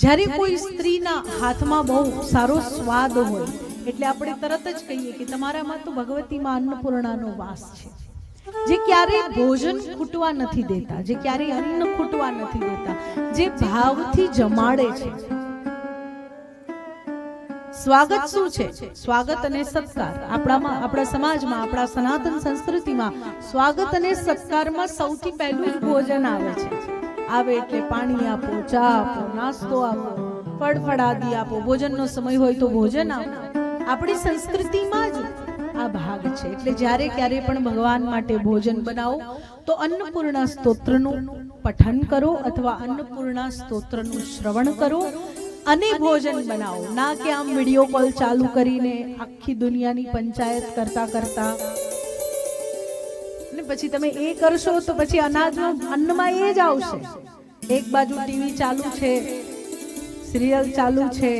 જ્યારે કોઈ સ્ત્રીના હાથમાં બહુ સારો સ્વાદ હોય, એટલે આપણે તરત જ કહીએ કે તમારામાં તો ભગવતીમાં અન્નપૂર્ણાનો વાસ છે. જે ક્યારેય ભોજન ખૂટવા નથી દેતા, જે ક્યારેય અન્ન ખૂટવા નથી દેતા, જે ભાવથી જમાડે છે. સ્વાગત શું છે? સ્વાગત અને સત્કાર. આપણામાં, આપણા સમાજમાં, આપણા સનાતન સંસ્કૃતિમાં સ્વાગત અને સત્કારમાં સૌથી પહેલું ભોજન આવે છે. આવે એટલે પાણી આપો, ચા આપો, નાસ્તો આપો ફળફળાદી આપો. ભોજનનો સમય હોય તો ભોજન આપો. આપણી સંસ્કૃતિમાં જ આ ભાગ છે. એટલે જ્યારે ક્યારે પણ ભગવાન માટે ભોજન બનાવો, તો અન્નપૂર્ણા સ્તોત્રનું પઠન કરો અથવા અન્નપૂર્ણા સ્તોત્રનું શ્રવણ કરો અને ભોજન બનાવો. ના કે આમ વીડિયો કોલ ચાલુ કરીને આખી દુનિયાની પંચાયત કરતા કરતા પછી તમે એ કરશો તો પછી અનાજમાં અન્નમાં એ જ આવશે. એક બાજુ ટીવી ચાલુ છે, સિરિયલ ચાલુ છે,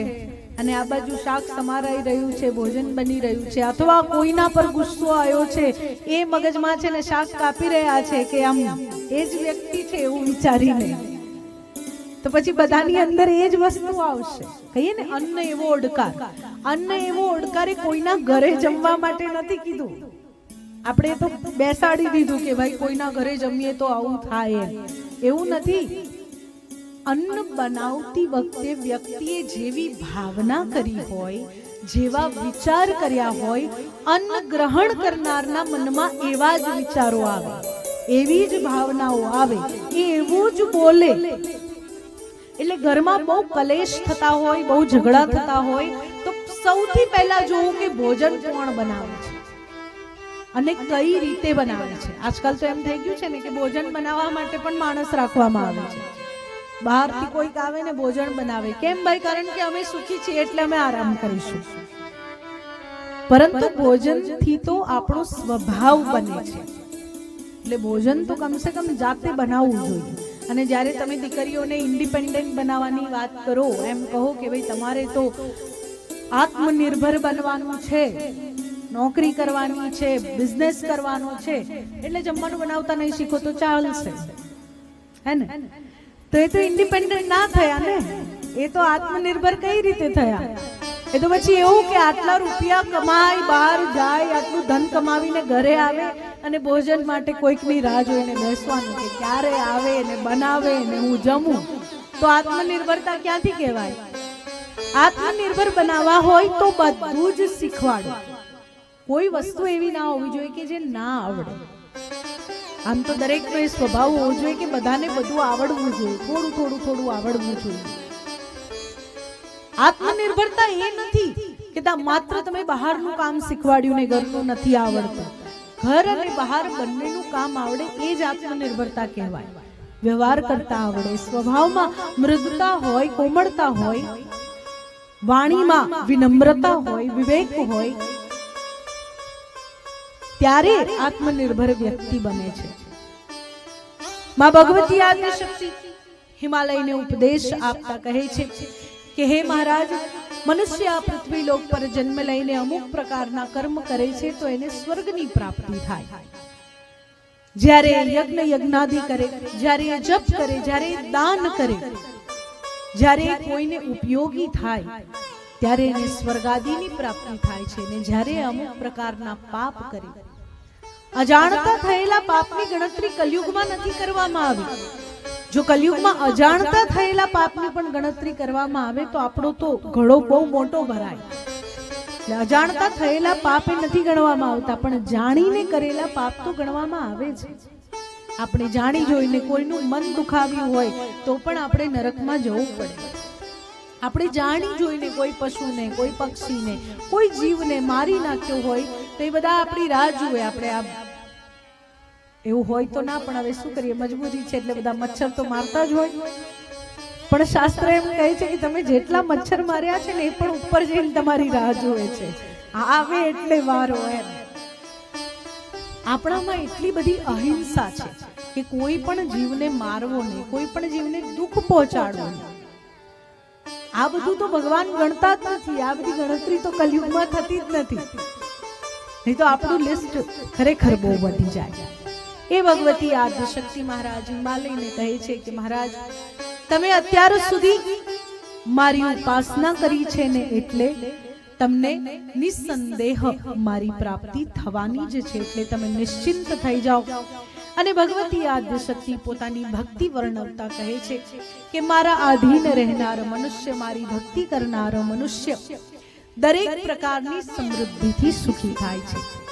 અને આ બાજુ શાક સમારાઈ રહ્યું છે, ભોજન બની રહ્યું છે, અથવા કોઈના પર ગુસ્સો આવ્યો છે, એ મગજમાં છે ને શાક કાપી રહ્યા છે કે આમ એ જ વ્યક્તિ છે એવું વિચારીને. તો પછી બધાની અંદર એ જ વસ્તુ આવશે. કહીએ ને અન્ન એવો ઓડકાર. અન્ન એવો ઓડકાર એ કોઈના ઘરે જમવા માટે નથી કીધું. આપણે તો બેસાડી દીધું કે ભાઈ કોઈના ઘરે જમીએ તો આવું થાય એવું નથી. અન્ન બનાવતી વખતે વ્યક્તિએ જેવી ભાવના કરી હોય, જેવા વિચાર કર્યા હોય, અન્ન ગ્રહણ કરનારના મનમાં એવા જ વિચારો આવે. એવી જ ભાવનાઓ આવે. એ એવું જ બોલે. એટલે ઘરમાં બહુ કલેશ થતા હોય, બહુ ઝઘડા થતા હોય, તો સૌથી પહેલા જોવું કે ભોજન કોણ બનાવે છે? અને કઈ રીતે બનાવે છે? આજકાલ તો એમ થઈ ગયું છે ને કે ભોજન બનાવવા માટે પણ માણસ રાખવામાં આવે છે. બહારથી કોઈક આવે ને ભોજન બનાવે. કેમ ભાઈ? કારણ કે અમે સુખી છીએ એટલે અમે આરામ કરીશું. પરંતુ ભોજનથી તો આપણો સ્વભાવ બને છે. એટલે ભોજન તો કમસે કમ જાતે બનાવવું જોઈએ. અને જ્યારે તમે દીકરીઓને ઇન્ડિપેન્ડન્ટ બનાવવાની વાત કરો, એમ કહો કે ભાઈ, તમારે તો આત્મનિર્ભર બનવાનું છે. નોકરી કરવાની છે બિઝનેસ કરવાનો છે, એટલે જમવાનું બનાવતા નહીં શીખો તો ચાલશે. હે ને? તો એ તો ઇન્ડિપેન્ડન્ટ ના થયા ને? એ તો આત્મનિર્ભર કઈ રીતે થયા? એ તો પછી એવું કે આટલા રૂપિયા કમાય બહાર જાય, આટલું ધન કમાવીને ઘરે આવે અને ભોજન માટે કોઈકની રાહ જોઈને બેસવાનું કે ક્યારે આવે ને બનાવે ને હું જમું? તો આત્મનિર્ભરતા ક્યાંથી કહેવાય? આત્મનિર્ભર બનાવવા હોય તો બધું જ શીખવાડો. કોઈ વસ્તુ એવી ના હોવી જોઈએ કે જે ના આવડે. આમ તો દરેકનો એ સ્વભાવ હોવો જોઈએ કે બધાને બધું આવડવું જોઈએ. થોડું થોડું થોડું આવડવું જોઈએ. આત્મનિર્ભરતા એ નથી કે તા માત્ર તમે બહારનું કામ શીખવાડ્યું ને ઘરનું નથી આવડતું. ઘર અને બહાર બંનેનું કામ આવડે એ જ આત્મનિર્ભરતા કહેવાય. વ્યવહાર કરતા આવડે, સ્વભાવમાં મૃદુતા હોય, કોમળતા હોય, વાણીમાં વિનમ્રતા હોય, વિવેક હોય ત્યારે આત્મનિર્ભર વ્યક્તિ બને છે. માં ભગવતી આદિ શક્તિ હિમાલયને ઉપદેશ આપતા કહે છે કે, હે મહારાજ, મનુષ્ય આ પૃથ્વી લોક પર જન્મ લઈને અમુક પ્રકારના કર્મ કરે છે તો એને સ્વર્ગની પ્રાપ્તિ થાય. જ્યારે યજ્ઞ યજ્ઞાદિ કરે, જ્યારે જપ કરે, જ્યારે દાન કરે, જ્યારે કોઈને ઉપયોગી થાય ત્યારે એને સ્વર્ગાદિની પ્રાપ્તિ થાય છે ને જ્યારે અમુક પ્રકારના પાપ કરે. અજાણતા થયેલા પાપની ગણતરી કલયુગમાં નથી કરવામાં આવી. જો કલયુગમાં અજાણતા થયેલા પાપની પણ ગણતરી કરવામાં આવે તો આપણો તો ઘડો બહુ મોટો ભરાય. અજાણતા થયેલા પાપ એ નથી ગણવામાં આવતા, પણ જાણીને કરેલા પાપ તો ગણવામાં આવે છે આપણે જાણી જોઈને કોઈનું મન દુખાવ્યું હોય તો પણ આપણે નરકમાં જવું પડે. આપણે જાણી જોઈને કોઈ પશુને કોઈ પક્ષીને કોઈ જીવને મારી નાખ્યો હોય તો એ બધા આપણી રાહ જુએ આપણે આ. એવું હોય તો ના પણ હવે શું કરીએ? મજબૂરી છે એટલે બધા મચ્છર તો મારતા જ હોય. પણ શાસ્ત્ર એમ કહે છે કે તમે જેટલા મચ્છર માર્યા છે ને એ પણ ઉપર જઈને તમારી રાહ જોવે છે. આવે એટલે વારો એમ. આપણામાં એટલી બધી અહિંસા છે કે કોઈ પણ જીવને મારવો નહીં કોઈ પણ જીવને દુઃખ પહોંચાડવું નહીં. આ બધું તો ભગવાન ગણતા જ નથી. આ બધી ગણતરી તો કલયુગમાં થતી જ નથી. નહીં તો આપણું લિસ્ટ ખરેખર બહુ વધી જાય. એ ભગવતી આદ્ય શક્તિ મહારાજ હિમાલયને કહે છે કે, મહારાજ, તમે અત્યાર સુધી મારી ઉપાસના કરી છે ને એટલે તમને નિસંદેહ મારી પ્રાપ્તિ થવાની જ છે. એટલે તમે નિશ્ચિંત થઈ જાઓ. અને ભગવતી આદ્ય શક્તિ પોતાની ભક્તિ વર્ણવતા કહે છે કે મારા આધીન રહેનાર મનુષ્ય, મારી ભક્તિ કરનાર મનુષ્ય દરેક પ્રકારની સમૃદ્ધિથી સુખી થાય છે.